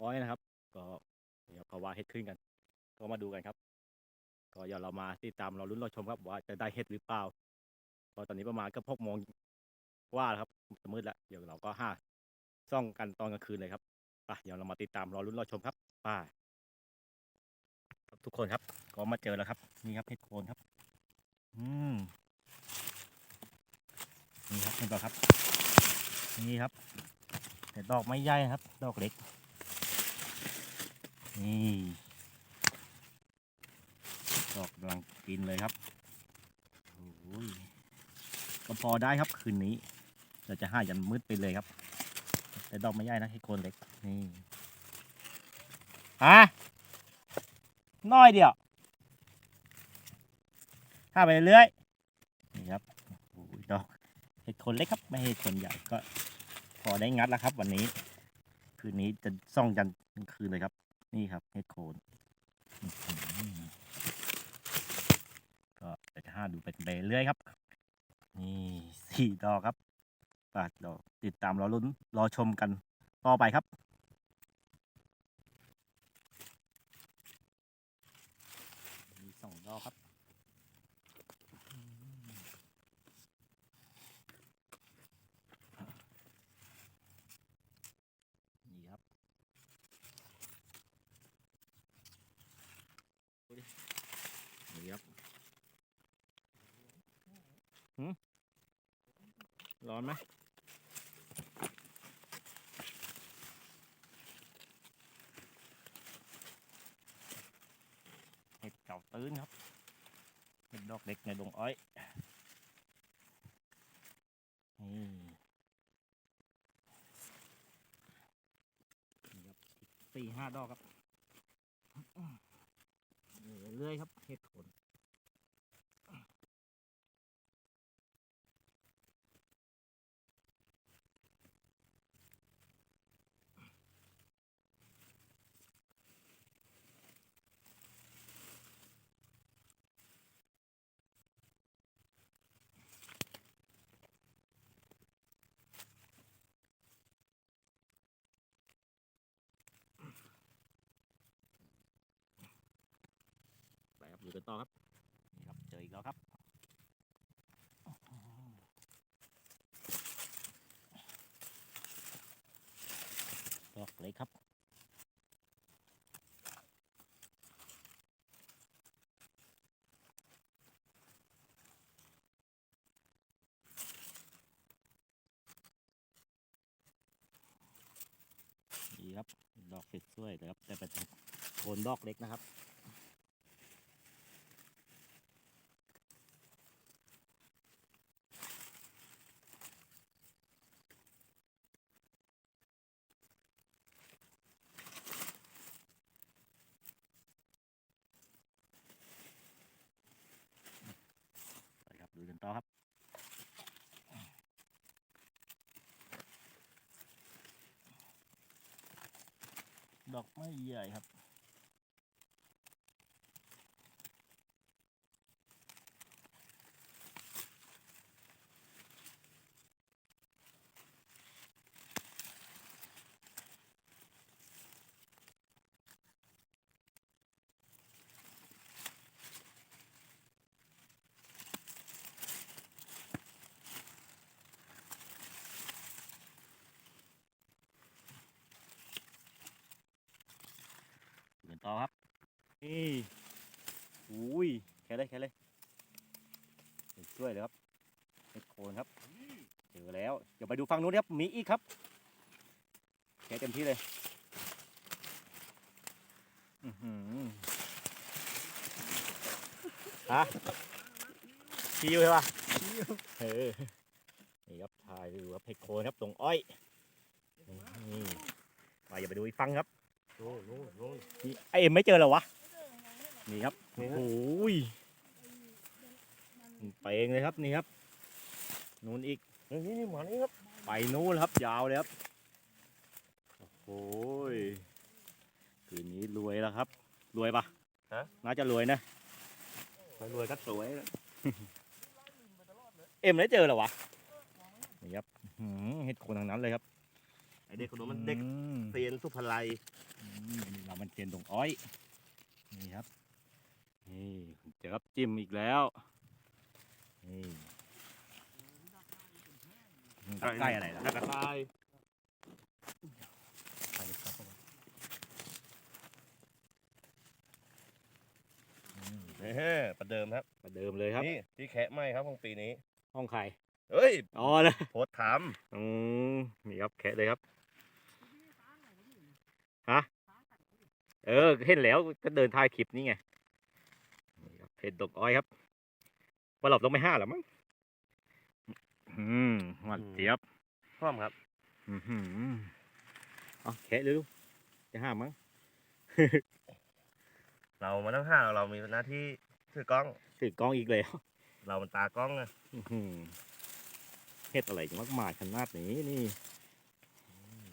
อ้อยนะครับ ก็เดี๋ยวเขาว่าเห็ดขึ้นกัน ก็มาดูกันครับ ก็เดี๋ยวเรามาติดตามเราลุ้นเราชมครับว่าจะได้เห็ดหรือเปล่าก็ตอนนี้ประมาณก็พกโมงว่าแล้วครับจะมืดแล้วเดี๋ยวเราก็ห้าซ่องกันตอนกลางคืนเลยครับไปเดี๋ยวเรามาติดตามรอลุ้นรอชมครับไปทุกคนครับ ก็มาเจอแล้วครับ นี่ครับเห็ดโคนครับ อืมนี่ครับเห็นปล่าครับ นี่ครับ แต่ดอกไม่ใหญ่ครับ ดอกเล็ก นี่ดอกกำลังกินเลยครับโอ้ยก็พอได้ครับคืนนี้ เราจะห้ายันมืดไปเลยครับ แต่ดอกไม่ใหญ่นะให้โคนเล็กนี่ฮะน้อยเดียวห้าไปเรื่อยนี่ครับโอ้ยดอกเห็ดโคนเล็กครับ ไม่ใช่เห็ดโคนใหญ่ก็พอได้งัดแล้วครับ วันนี้ คืนนี้จะซ่องยันคืนเลยครับ นี่ครับเฮดโคนก็จะห้าดูไปเรื่อยครับ นี่สี่ดอกครับฝากดอกติดตามรอลุ้นรอชมกันต่อไปครับมีสองดอกครับอืมนี่ครับนี่ครับหืม ร้อนไหมเห็ดเก่าตื้นครับเห็ดดอกเล็กในดงอ้อยนี่ครับอีกสี่ห้าดอกครับเรื่อยครับเห็ดขน อยู่กันต่อครับนี่ครับ เจออีกแล้วครับดอกเล็กครับนี่ครับ ดอกสวยๆนะครับ แต่เป็นโคนดอกเล็กนะครับ ไปครับดูกันต่อครับ ดอกไม้ใหญ่ครับ นี่อุ้ยแค่เลยแค่เลยช่วยเลยครับเห็ดโคนครับเจอแล้ว เดี๋ยวไปดูฝั่งนู้นครับ มีอีกครับแค่เต็มที่เลยอือหือฮะชิวใช่ปะเออนี่ครับถ่ายดูครับเห็ดโคนครับตรงอ้อยนี่มาอย่าไปดูอีกฟังครับโน่นโน่นโน่นนี่ไอเอ็มไม่เจอเหรอวะ นี่ครับโอ้โหยไปเองเลยครับนี่ครับนู้นอีกนี่นี่นี่หมานี่ครับไปนู้นครับยาวเลยครับโอ้โหยคืนนี้รวยแล้วครับ รวยปะน่าจะรวยนะไปรวยก็สวยเอ็มได้เจอเหรอวะนี่ครับอื้อหือเห็ดโคนทางนั้นเลยครับไอเด็กคนนู้นมันเด็กอืมเซียนสุภไลยอืมนี่เรามันเทียนดงอ้อยนี่ครับ นี่เจอครับจิ้มอีกแล้ว นี่ตักไก่อะไรล่ะตักไก่ไก่ครับผมอืมนี่ประเดิมครับ ประเดิมเลยครับ นี่ที่แคะไหมครับของปีนี้ ห้องไข่เฮ้ย อ๋อเลยโพสต์ถามอืมนี่ครับแคะเลยครับ ฮะ เออ เห็นแล้วก็เดินถ่ายคลิปนี่ไงนี่ครับ เห็ดดอกอ้อยครับว่าเราต้องไม่ห้าหรอมั้งอืมหวานเจี๊ยบพร้อมครับอือหือเอาแคะเลยลูกจะห้ามมั้ง เรามาตั้งห้าเรามีหน้าที่ถือกล้องถือกล้องอีกแล้ว เรามันตากล้องอะอื้อหือเห็ดอะไรจะมากมายขนาดนี้นี่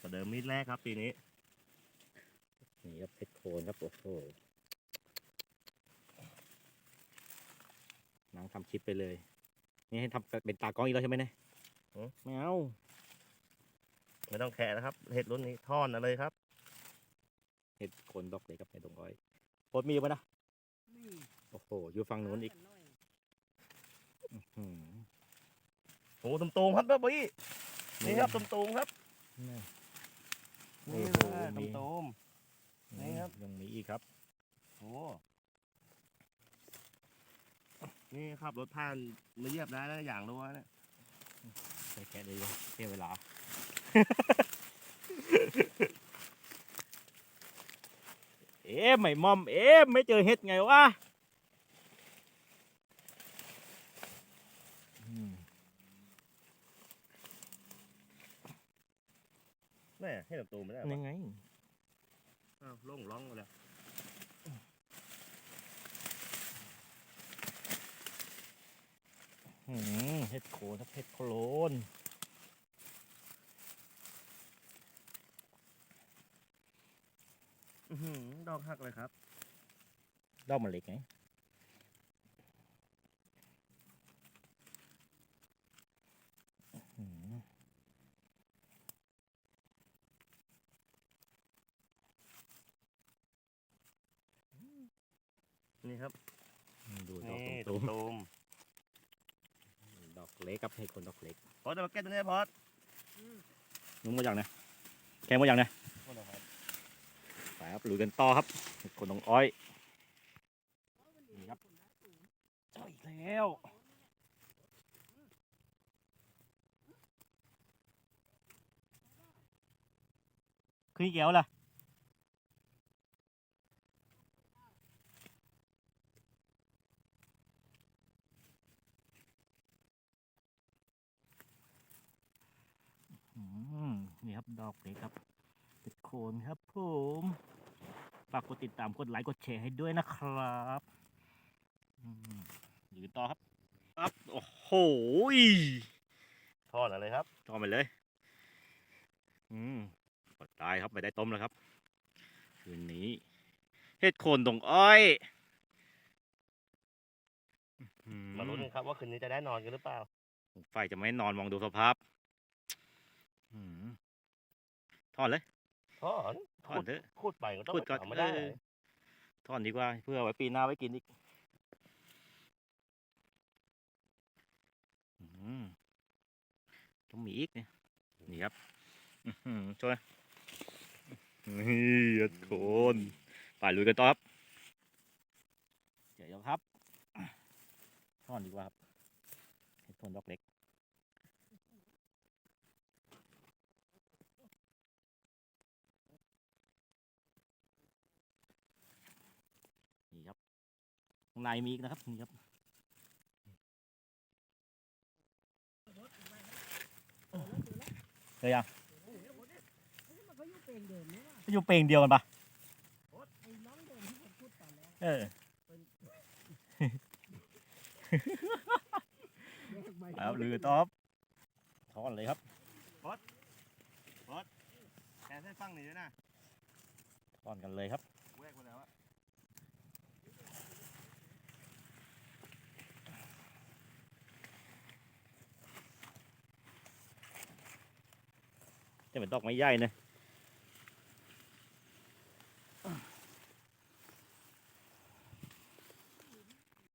ประเดิมมีดแรกครับปีนี้ นี่ครับเห็ดโคนครับโอ้โห นางทำคลิปไปเลย นี่ให้ทำเป็นตากล้องอีกแล้วใช่ไหมเนี่ยไม่เอาไม่ต้องแคะนะครับ เห็ดรุ่นนี้ท่อนอะไรครับ เห็ดโคนดอกเลยครับในดงอ้อยโพดมีปะนะโอ้โหอยู่ฝั่งนู้นอีกอื้อหือโอ้ตุ่มตูมๆครับแบบนี้นี่ครับตุ่มตูมๆครับนี่นี่ โอ้โหตุ่มีมตูม นี่ครับ ยังมีอีกครับๆโอ้ นี่ครับรถผ่านมาเหยียบได้แล้วอย่างรู้ว่าเนี่ยใส่แกะเลยเสียเวลา เอ๊ะไม่มอม เอ๊ะไม่เจอเห็ดไงวะอืมแม่ให้ตุ่มตูมไม่ได้นี่ไงอ้าวล่องร้องมาแล้ว หืม เห็ดโคนครับเห็ดโคโลนอื้อหือดอกหักเลยครับ ดอกมันเล็กไงหืมนี่ครับ ดูดอกนี่ตูตุ่มมตูมๆด อกเล็กครับเห็ดโคนดอกเล็กพอจะมาแก้ตัวนี้พอดนุ่มมาอย่างนะแข็งมาอย่างนะไปครับลุยกันต่อครับ คนน้องอ้อยนี่ครับเจออีกแล้วขึ้นอีกแก้วล่ะอืม นี่ครับดอกเล็กครับเป็นโคนครับผมฝากกดติดตามกดไลค์กดแชร์ให้ด้วยนะครับอืมอยู่ต่อครับ ครับโอ้โหยทอดอะไรครับต่อไปเลย อืมกดตายครับไม่ได้ต้มแล้วครับคืนนี้เฮ็ดโคนตรงอ้อยอืมาลุ้นกันครับว่าคืนนี้จะได้นอนกันหรือเปล่าไฟจะไม่นอนมองดูสภาพอืม ถอนเลยทอดถอนเถอะพูดไปก็ต้องพูดก่อนทำไม่ได้เออถอนดีกว่า เพื่อไว้ปีหน้าไว้กินอีกอืมต้องมีอีกเนี่ยนี่ครับอื้อหือช่วยนี่อัดโคนไปลุยกันต่อครับ เดี๋ยวครับถอนดีกว่าครับให้ทนดอกเล็กนี่ครับข้าง ในมีอีกนะครับนี่ครับเจอยังอยู่เปลงเดียวกันปะเออเอาลือตอบถอนเลยครับแค่เส้นฟังหนีด้วยนะถอนกันเลยครับแวกมาแล้วอะ นจะเป็นดอกไม้ใหญ่นะ